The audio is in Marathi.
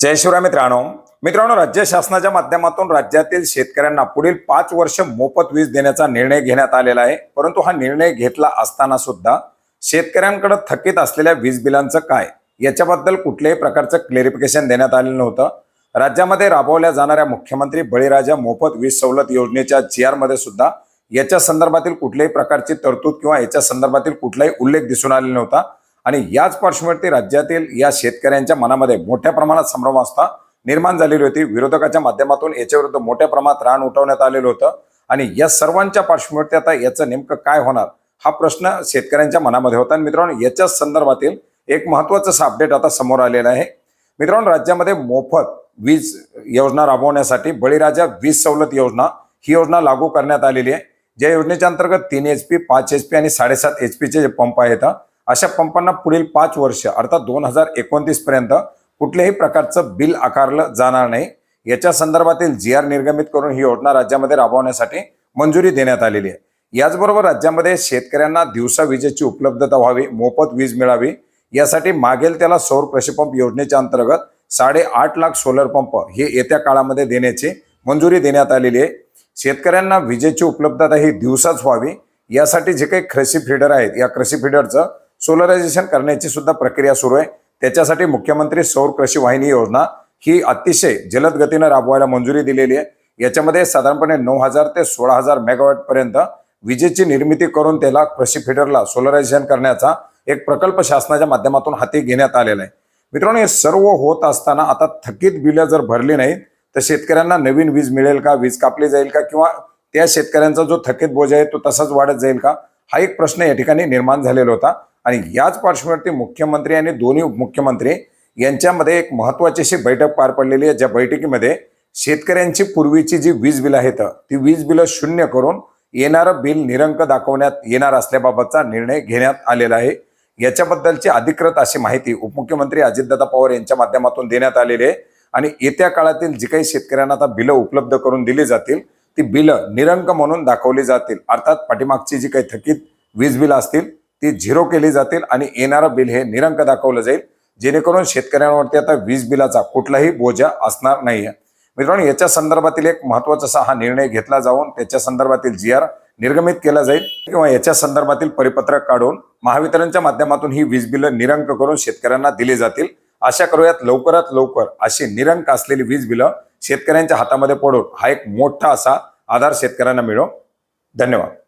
जय शिवराय मित्रांनो. मित्रांनो राज्य शासनाच्या माध्यमातून राज्यातील शेतकऱ्यांना पुढील पाच वर्ष मोफत वीज देण्याचा निर्णय घेण्यात आलेला आहे. परंतु हा निर्णय घेतला असताना सुद्धा शेतकऱ्यांकडे थकीत असलेल्या वीज बिलांचं काय? याच्याबद्दल कुठल्याही प्रकारचं क्लेरिफिकेशन देण्यात आलेलं नव्हतं. राज्यामध्ये राबवल्या जाणाऱ्या मुख्यमंत्री बळीराजा मोफत वीज सवलत योजनेच्या जी आरमध्ये सुद्धा याच्या संदर्भातील कुठल्याही प्रकारची तरतूद किंवा याच्या संदर्भातील कुठलाही उल्लेख दिसून आलेला नव्हता. आणि याच पार्श्वभूमीवरती राज्यातील या शेतकऱ्यांच्या मनामध्ये मोठ्या प्रमाणात संभ्रमावस्था निर्माण झालेली होती. विरोधकाच्या माध्यमातून याच्याविरुद्ध मोठ्या प्रमाणात रान उठवण्यात आलेलं होतं. आणि या सर्वांच्या पार्श्वभूमीवरती आता याचं नेमकं काय होणार हा प्रश्न शेतकऱ्यांच्या मनामध्ये होता. आणि मित्रांनो याच्याच संदर्भातील एक महत्वाचं असं अपडेट आता समोर आलेलं आहे. मित्रांनो राज्यामध्ये मोफत वीज योजना राबवण्यासाठी बळीराजा वीज सवलत योजना ही योजना लागू करण्यात आलेली आहे. ज्या योजनेच्या अंतर्गत तीन एच पी पाच एच पी आणि साडेसात एच पीचे जे पंप आहेत अशा पंपांना पुढील पाच वर्ष अर्थात दोन हजार एकोणतीस पर्यंत कुठल्याही प्रकारचं बिल आकारलं जाणार नाही. याच्या संदर्भातील जी आर निर्गमित करून ही योजना राज्यामध्ये राबवण्यासाठी मंजुरी देण्यात आलेली आहे. याचबरोबर राज्यामध्ये शेतकऱ्यांना दिवसा विजेची उपलब्धता व्हावी मोफत वीज मिळावी यासाठी मागेल त्याला सौर कृषीपंप योजनेच्या अंतर्गत साडेआठ लाख सोलर पंप हे येत्या काळामध्ये देण्याची मंजुरी देण्यात आलेली आहे. शेतकऱ्यांना विजेची उपलब्धता ही दिवसाच व्हावी यासाठी जे काही कृषी फिडर आहेत या कृषी फिडरचं सोलरायझेशन करण्याची सुद्धा प्रक्रिया सुरू आहे. त्याच्यासाठी मुख्यमंत्री सौर कृषी वाहिनी योजना ही अतिशय जलद गतीनं राबवायला मंजुरी दिलेली आहे. याच्यामध्ये साधारणपणे नऊ हजार ते सोळा हजार मेगावॅट पर्यंत विजेची निर्मिती करून त्याला कृषी फिडरला सोलरायझेशन करण्याचा एक प्रकल्प शासनाच्या माध्यमातून हाती घेण्यात आलेला आहे. मित्रांनो हे सर्व होत असताना आता थकीत बिलं जर भरली नाहीत तर शेतकऱ्यांना नवीन वीज मिळेल का? वीज कापली जाईल का? किंवा त्या शेतकऱ्यांचा जो थकीत बोजा आहे तो तसाच वाढत जाईल का? हा एक प्रश्न या ठिकाणी निर्माण झालेला होता. आणि याच पार्श्वभूमीवरती मुख्यमंत्री आणि दोन्ही उपमुख्यमंत्री यांच्यामध्ये एक महत्वाची अशी बैठक पार पडलेली आहे. ज्या बैठकीमध्ये शेतकऱ्यांची पूर्वीची जी वीज बिलं आहेत ती वीज बिलं शून्य करून येणारं बिल निरंक दाखवण्यात येणार असल्याबाबतचा निर्णय घेण्यात आलेला आहे. याच्याबद्दलची अधिकृत अशी माहिती उपमुख्यमंत्री अजितदादा पवार यांच्या माध्यमातून देण्यात आलेली आहे. आणि येत्या काळातील जी काही शेतकऱ्यांना आता बिलं उपलब्ध करून दिली जातील ती बिलं निरंक म्हणून दाखवली जातील. अर्थात पाठीमागची जी काही थकीत वीज बिलं असतील ती झिरो केली जातील आणि येणारं बिल हे निरंक दाखवलं जाईल. जेणेकरून शेतकऱ्यांवरती आता वीज बिलाचा कुठलाही बोजा असणार नाही मित्रांनो याच्या संदर्भातील एक महत्त्वाचा असा हा निर्णय घेतला जाऊन त्याच्या संदर्भातील जी आर निर्गमित केला जाईल किंवा याच्या संदर्भातील परिपत्रक काढून महावितरणच्या माध्यमातून ही वीज बिलं निरंक करून शेतकऱ्यांना दिली जातील. आशा करूयात लवकरात लवकर अशी निरंक असलेली वीज बिलं शेतकऱ्यांच्या हातामध्ये पडून हा एक मोठा असा आधार शेतकऱ्यांना मिळो. धन्यवाद.